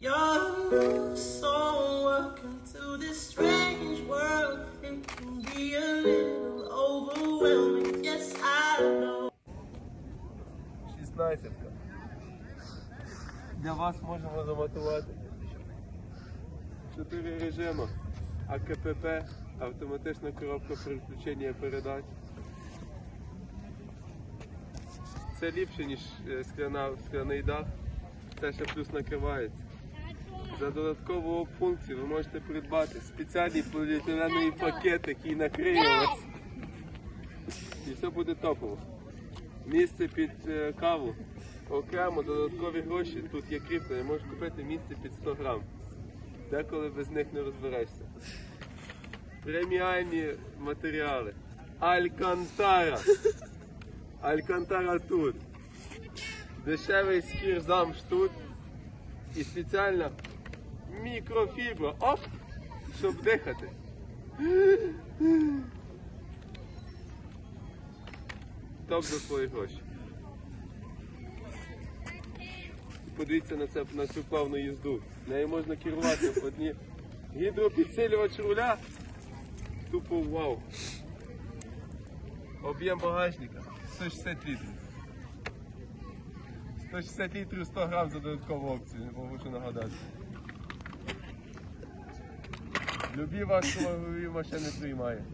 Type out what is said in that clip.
You're soul, welcome to this strange world. It can be a little overwhelming, yes, I know. 16. Для вас можемо замотувати. Чотири режими. АКПП, автоматична коробка переключення передач. Це ліпше, ніж е, скляна, скляний дах. Це ще плюс накривається. За додаткову функцію ви можете придбати спеціальний поліетиленовий пакет, який накриє вас. І все буде топово. Місце під е, каву. Окремо додаткові гроші. Тут є кріплення, можеш купити місце під 100 грам. Деколи без них не розберешся. Преміальні матеріали. Алькантара. Алькантара тут. Дешевий скір замш тут. І спеціальна мікрофібра. Оп! Щоб дихати. Топ за свої гроші. Подивіться на це на цю плавну їзду. Нею можна керувати в одні. Гідропідсилювач руля. Тупо вау. Об'єм багажника 160 літрів. 160 літрів 100 грам за додаткову опцію, можу нагадати. Любі ваші вагові машини приймає.